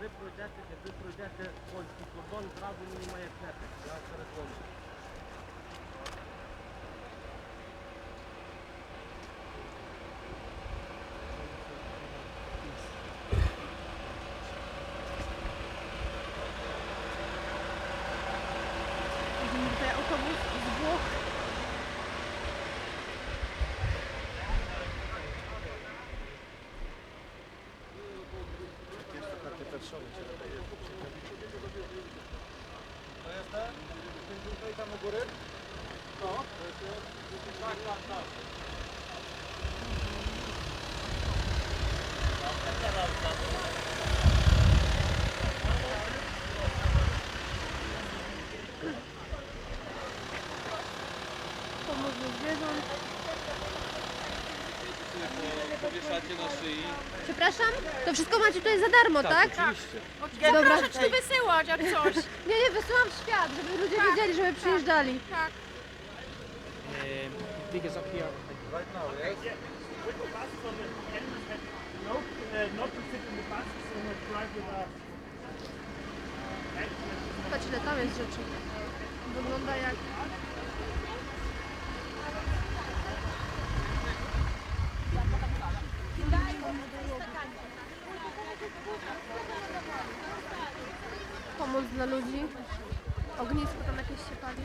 ви пройдете, ви пройдете польський кордон, зразу мені має Я переконую. To jest ten? Ten tutaj tam u góry? No. Tak, tak, tak. Pomoc Powieszacie na szyi. Przepraszam? To wszystko macie tutaj za darmo, tak? Oczywiście. Ja Dobra. proszę ci tu wysyłać jak coś. Nie, nie, wysyłam w świat, żeby ludzie wiedzieli, żeby przyjeżdżali. Tak. Dig is up here. Right now, yes? No, uh, not to sit in the bus, so not drive with us. Patrz ile tam jest rzeczy. Wygląda jak... Pomoc dla ludzi. Ognisko tam jakieś się pali.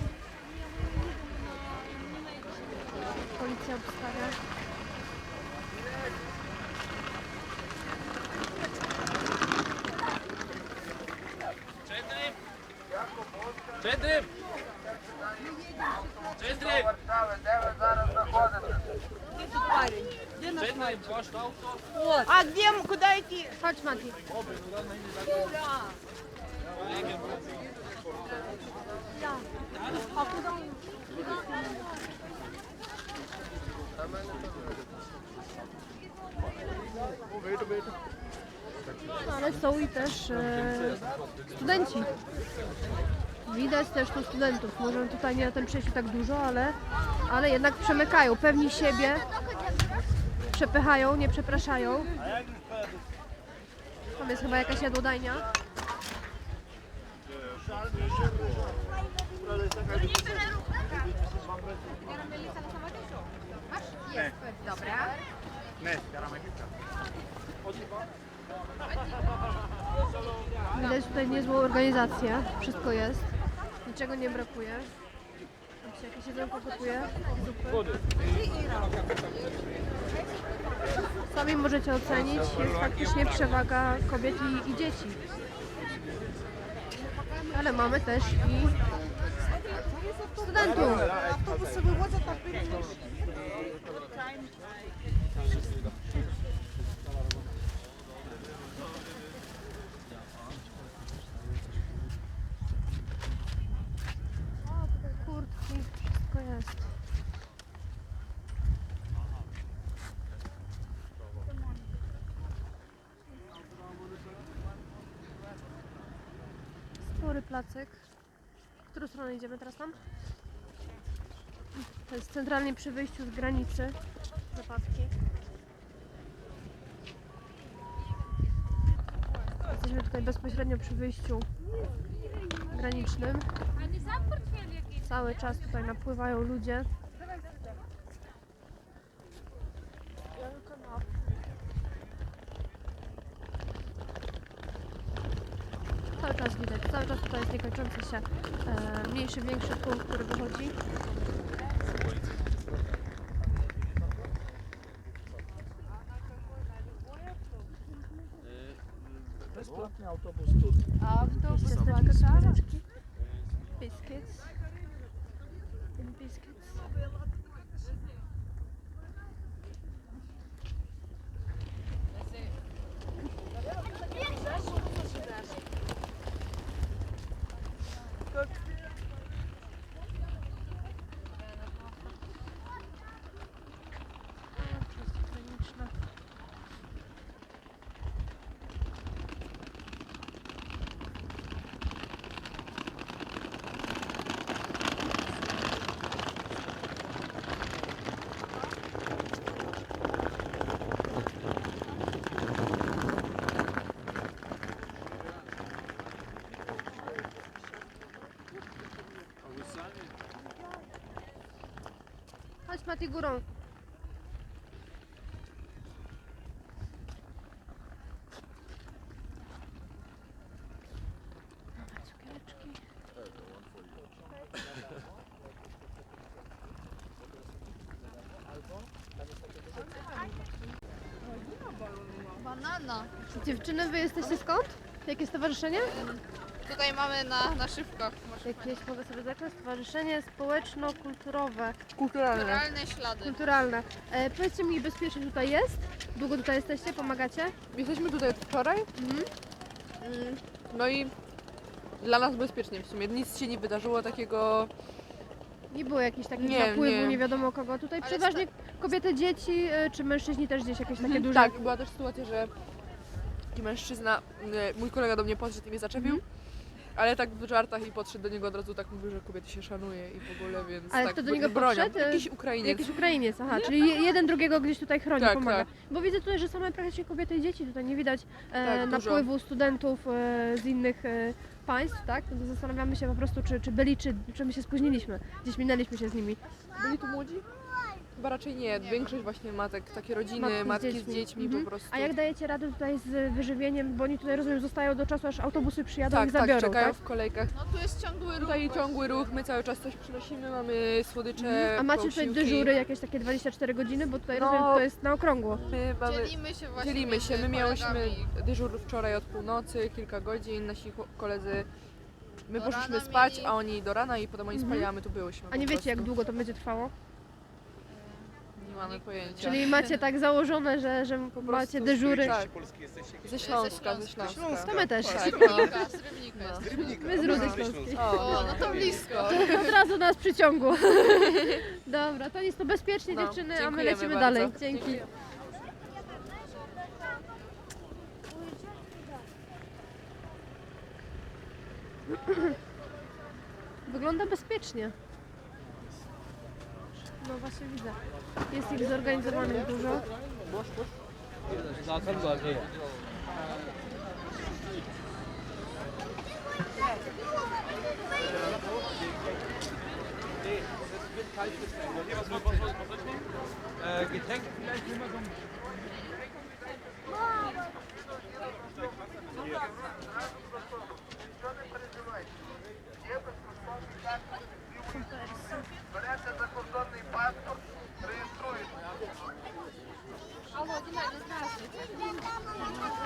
Policja obstawia. Cedrym! Cedrym! Чедрим, ваш авто. А где, м- куда идти? Chodź Mati. No, ale są i też e, studenci. Widać też tu studentów. Może tutaj nie na tym przejściu tak dużo, ale, ale jednak przemykają. Pewni siebie. Przepychają, nie przepraszają. Tam jest chyba jakaś jadłodajnia. Widać tutaj niezłą organizację. Wszystko jest. Niczego nie brakuje. Tam się jakieś jedzonko gotuje. Zupy. Sami możecie ocenić, jest faktycznie przewaga kobiet i, i dzieci. Ale mamy też i studentów. Tak placek. W którą stronę idziemy teraz tam? To jest centralnie przy wyjściu z granicy Zapawki. Jesteśmy tutaj bezpośrednio przy wyjściu granicznym. Cały czas tutaj napływają ludzie. Cały czas widać, cały czas tutaj jest niekończący się e, mniejszy, większy punkt, który wychodzi. Bezpłatny autobus tu. Ciasteczka, biscuits. And biscuits. A, to jest graniczna. Mati, górą. Banana. Dziewczyny, wy jesteście skąd? Jakie stowarzyszenie? Tutaj mamy na naszywkach Jakieś, mogę sobie zacząć, stowarzyszenie społeczno-kulturowe. Kulturalne. naturalne ślady. Kulturalne. E, powiedzcie mi, bezpiecznie tutaj jest? Długo tutaj jesteście? Pomagacie? Jesteśmy tutaj od wczoraj. Mhm. Mm, No i dla nas bezpiecznie w sumie. Nic się nie wydarzyło takiego. Nie było jakichś takich Nie, napływu, nie. nie. wiadomo kogo. Tutaj Ale przeważnie kobiety, dzieci, e, czy mężczyźni też gdzieś jakieś takie Mhm, duże. Tak, była też sytuacja, że taki mężczyzna, y, mój kolega do mnie podszedł i mnie zaczepił. Ale tak w żartach i podszedł do niego od razu tak mówił, że kobiety się szanuje i w ogóle, więc Ale tak kto do niego bronią. podszedł? Jakiś Ukrainiec. Jakiś Ukrainiec, aha, czyli je- jeden drugiego gdzieś tutaj chroni, Tak, pomaga. tak. Bo widzę tutaj, że same praktycznie kobiety i dzieci tutaj nie widać e, Tak, dużo. napływu studentów e, z innych e, państw, tak? Zastanawiamy się po prostu, czy, czy byli, czy, czy my się spóźniliśmy. Gdzieś minęliśmy się z nimi. Byli tu młodzi? Chyba raczej nie. Większość właśnie matek, takie rodziny, Matki matki, z z dziećmi. Mhm. po prostu. A jak dajecie radę tutaj z wyżywieniem, bo oni tutaj rozumiem zostają do czasu, aż autobusy przyjadą i tak, ich zabiorą, tak, czekają tak? w kolejkach. No tu jest ciągły ruch. Tutaj właśnie. ciągły ruch, my cały czas coś przynosimy, mamy słodycze, A macie tutaj posiłki. dyżury jakieś takie 24 godziny, bo tutaj No. rozumiem, to jest na okrągło. My mamy, Dzielimy się właśnie dzielimy się, między my miałyśmy kolegami. dyżur wczoraj od północy, kilka godzin, nasi koledzy, my Do poszliśmy rana spać, mieli. a oni do rana i potem oni Mhm. spali, a my tu byłyśmy A nie wiecie, jak prostu. długo to będzie trwało? Mamy pojęcia. Czyli macie tak założone, że, że macie dyżury. Tak. Ze Śląska, ze Śląska. Śląska. To my też. Tak, Z no. Rybnika, z Rybnika No. jest. My z Rudy Śląskiej. O, no to blisko. Od razu nas przyciągło. Dobra, to jest to bezpiecznie No, dziewczyny, a my dziękujemy lecimy bardzo. dalej. Dzięki. Wygląda bezpiecznie. No właśnie widzę. Jest ich zorganizowanych dużo.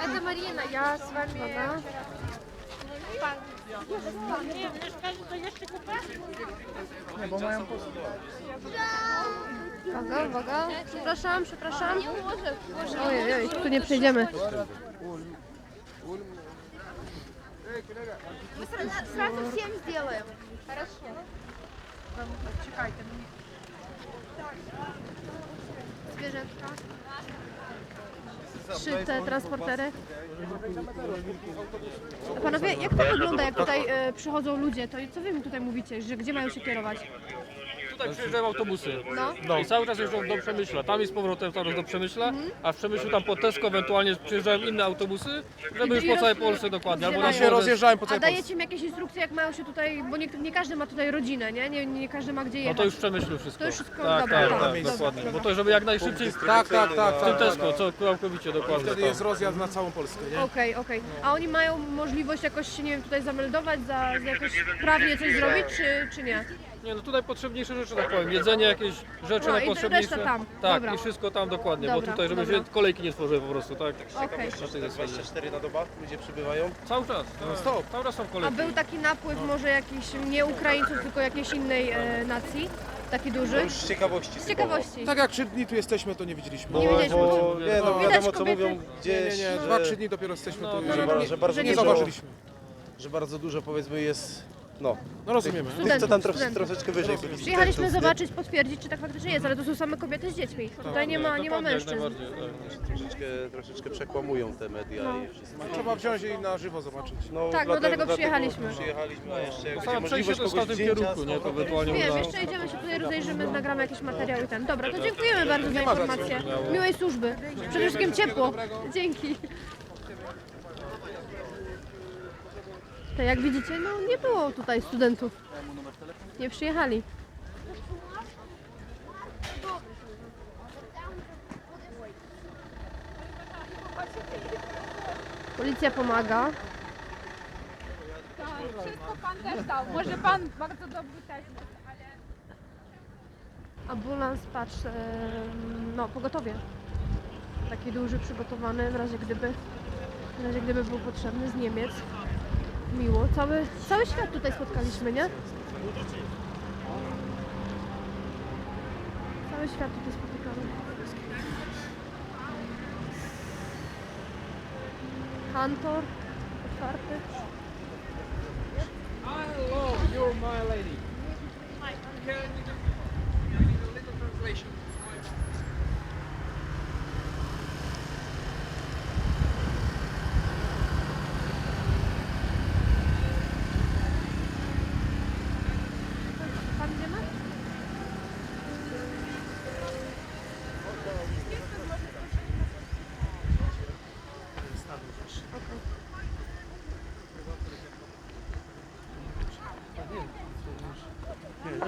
Это Марина, я с вами... Uwaga, uwaga. Przepraszam, przepraszam. Ojej, oj, tu nie przejdziemy. Сразу всем сделаем. Zwierzętka. Trzy te transportery. Panowie, jak to wygląda, jak tutaj e, przychodzą ludzie? To co wy mi tutaj mówicie, że gdzie mają się kierować? Tutaj przyjeżdżają autobusy. No. No i cały czas jeżdżą do Przemyśla. Tam i z powrotem cały czas do Przemyśla, a w Przemyślu tam po Tesco ewentualnie przyjeżdżają inne autobusy, żeby już po całej Polsce dokładnie. Albo na się rozjeżdżają po A całej Polsce. dajecie im jakieś instrukcje, jak mają się tutaj, bo nie, nie każdy ma tutaj rodzinę, nie? Nie, nie każdy ma gdzie No jechać. to już w Przemyślu wszystko. To już wszystko, tak, dobra, tak, dobra, tak, dobra, dokładnie. Bo to żeby jak najszybciej w Tak, tak, tak. tym tak. Tesco, co całkowicie dokładnie. Wtedy jest rozjazd na całą Polskę, nie? Okej, okej. A oni mają możliwość jakoś się, nie wiem, tutaj zameldować, za, za jakoś prawnie coś zrobić, czy, czy nie? Nie, no tutaj potrzebniejsze rzeczy, tak powiem. Jedzenie, jakieś rzeczy No i najpotrzebniejsze. reszta tam. Tak, Dobra. i wszystko tam dokładnie, Dobra, bo tutaj żeby dobra. się kolejki nie tworzyły po prostu, tak? Okej. Na tej zasadzie. 24 na doba ludzie przybywają. Cały czas, tak. stop. Cały czas są A kolejki. był taki napływ może jakiś nie Ukraińców, tylko jakiejś innej e, nacji? Taki duży? już z ciekawości. Z ciekawości. Tak jak trzy dni tu jesteśmy, to nie widzieliśmy. Nie widzieliśmy. Bo, nie, no Widać wiadomo co kobiety. mówią Nie, gdzieś, nie, nie. że, Dwa, trzy dni dopiero jesteśmy No, tu. no, że no, nie, że bardzo nie dużo- zauważyliśmy. że bardzo dużo powiedzmy jest, no, No rozumiemy. tych co tam trosz, studentów. troszeczkę wyżej byli. Przyjechaliśmy studentów, zobaczyć, potwierdzić, czy tak faktycznie jest, ale to są same kobiety z dziećmi. Tutaj nie ma, nie ma mężczyzn. najbardziej, tak. nie? Troszeczkę, troszeczkę przekłamują te media No. i wszystko. Trzeba wziąć i na żywo zobaczyć. No, Tak, no dlatego przyjechaliśmy. Przyjechaliśmy, a jeszcze jak same będzie przejście możliwość to jest w kogoś każdym zdjęcia kierunku, nie? To ewentualnie Wiem, uda. jeszcze idziemy się tutaj rozejrzymy, nagramy jakieś materiały i ten. Dobra, to dziękujemy bardzo za informację. Miłej służby. Przede wszystkim ciepło. Dzięki. Tak jak widzicie, no nie było tutaj studentów. Nie przyjechali. Policja pomaga. Wszystko pan też dał. Może pan bardzo dobry też ale... Ambulans, patrz, no pogotowie. Taki duży, przygotowany, w razie gdyby, w razie gdyby był potrzebny z Niemiec. Miło. Cały, cały świat tutaj spotkaliśmy, nie? Cały świat tutaj spotykamy. Kantor otwarty. Hello, you're my lady. Tam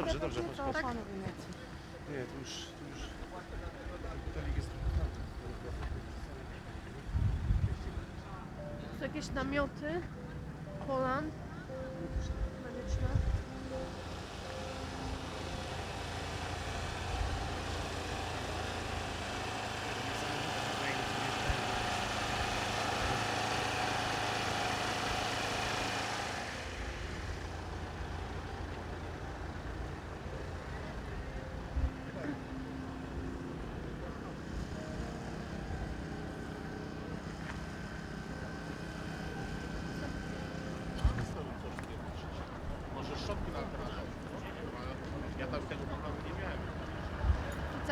知道知道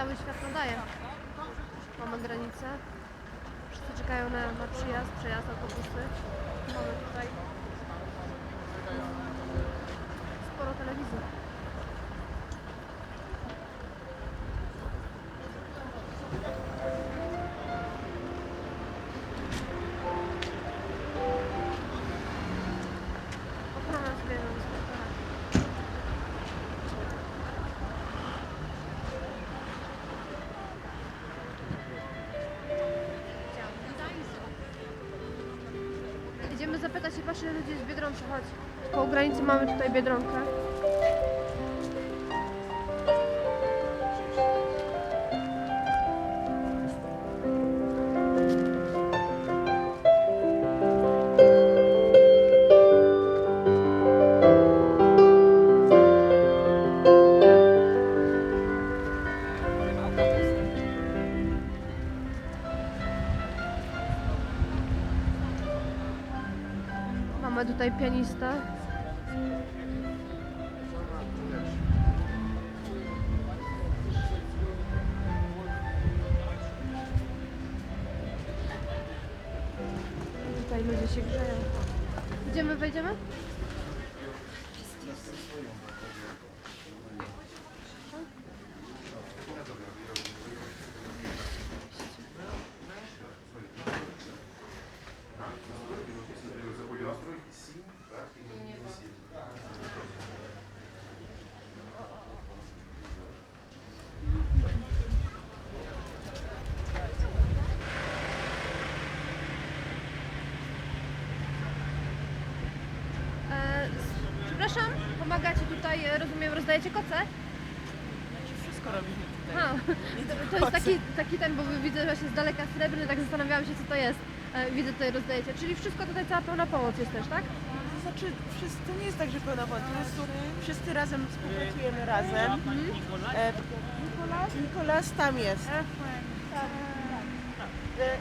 cały świat nadaje. Mamy granicę. Wszyscy czekają na, na przyjazd, przejazd, autobusy. Mamy tutaj sporo telewizji. Idziemy zapytać się, patrz ile ludzi jest w Biedronce, chodź. Koło granicy mamy tutaj Biedronkę. Mamy tutaj pianistę. Tutaj ludzie się grzeją. Idziemy, wejdziemy? E, s- przepraszam, pomagacie tutaj, e, rozumiem, rozdajecie koce? Wszystko robimy tutaj. To, to jest taki, taki ten, bo widzę właśnie z daleka srebrny, tak zastanawiałam się co to jest. E, widzę tutaj rozdajecie, czyli wszystko tutaj, cała pełna pomoc jest też, tak? To znaczy, wszyscy, to nie jest tak, że pełna pomoc. Po prostu wszyscy razem współpracujemy razem. E, Nikolas? Nikolas tam jest. E,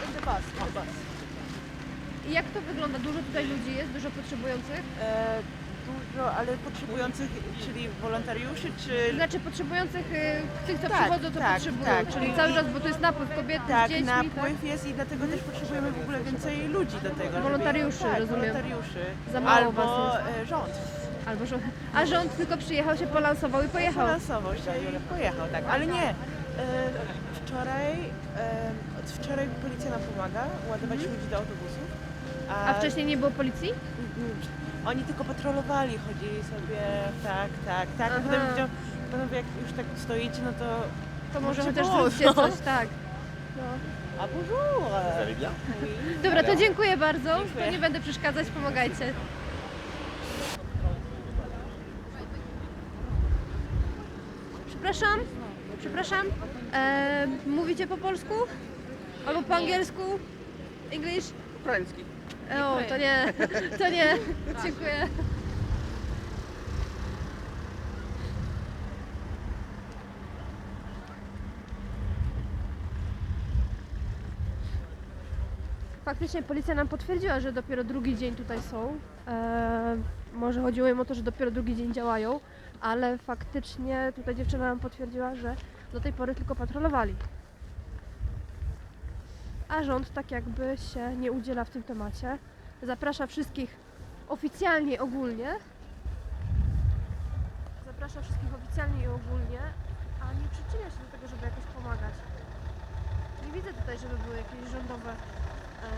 In the bus, in the bus. I jak to wygląda? Dużo tutaj ludzi jest, dużo potrzebujących? E, dużo, ale potrzebujących, czyli wolontariuszy, czy... Znaczy potrzebujących, y, tych co Tak, przychodzą, to tak, potrzebują. tak. Czyli cały czas, bo to jest napływ kobiety Tak, z dziećmi, napływ jest i dlatego też potrzebujemy w ogóle więcej ludzi do tego. żeby- Wolontariuszy, tak, rozumiem. wolontariuszy. Za mało Albo was e, rząd. tak? Albo że... A rząd tylko przyjechał, się polansował i pojechał. Balansował się i pojechał, tak. Ale nie. E, wczoraj, e, od wczoraj policja nam pomaga ładować ludzi do autobusów. Mhm. A wcześniej nie było policji? Mm, Oni tylko patrolowali, chodzili sobie tak, tak, tak. A potem Aha. widział, panowie jak już tak stoicie, no to To może Może chociaż było, zróbcie no. coś, tak. No. A bonjour! Dobra, to dziękuję bardzo. Dziękuję. To nie będę przeszkadzać, pomagajcie. Przepraszam, przepraszam. E, mówicie po polsku? Albo po angielsku? English? Ukraiński. O, to nie, to nie. Dziękuję. Faktycznie policja nam potwierdziła, że dopiero drugi dzień tutaj są. E, może chodziło im o to, że dopiero drugi dzień działają, ale faktycznie tutaj dziewczyna nam potwierdziła, że do tej pory tylko patrolowali. A rząd tak jakby się nie udziela w tym temacie. Zaprasza wszystkich oficjalnie ogólnie. Zaprasza wszystkich oficjalnie i ogólnie, a nie przyczynia się do tego, żeby jakoś pomagać. Nie widzę tutaj, żeby były jakieś rządowe, e,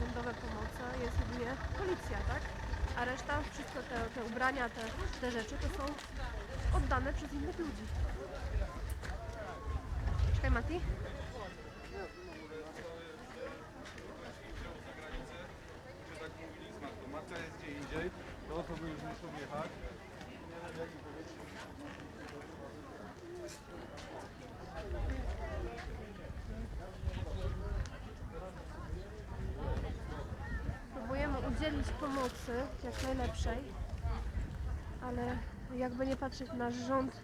rządowe pomoce. Jest jedynie policja, tak? A reszta, wszystko te, te ubrania, te, te rzeczy to są oddane przez innych ludzi. Czekaj, Mati. Matka jest gdzie indziej, te osoby już muszą jechać. Próbujemy udzielić pomocy jak najlepszej, ale jakby nie patrzeć, nasz rząd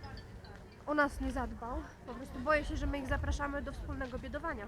o nas nie zadbał. Po prostu boję się, że my ich zapraszamy do wspólnego biedowania.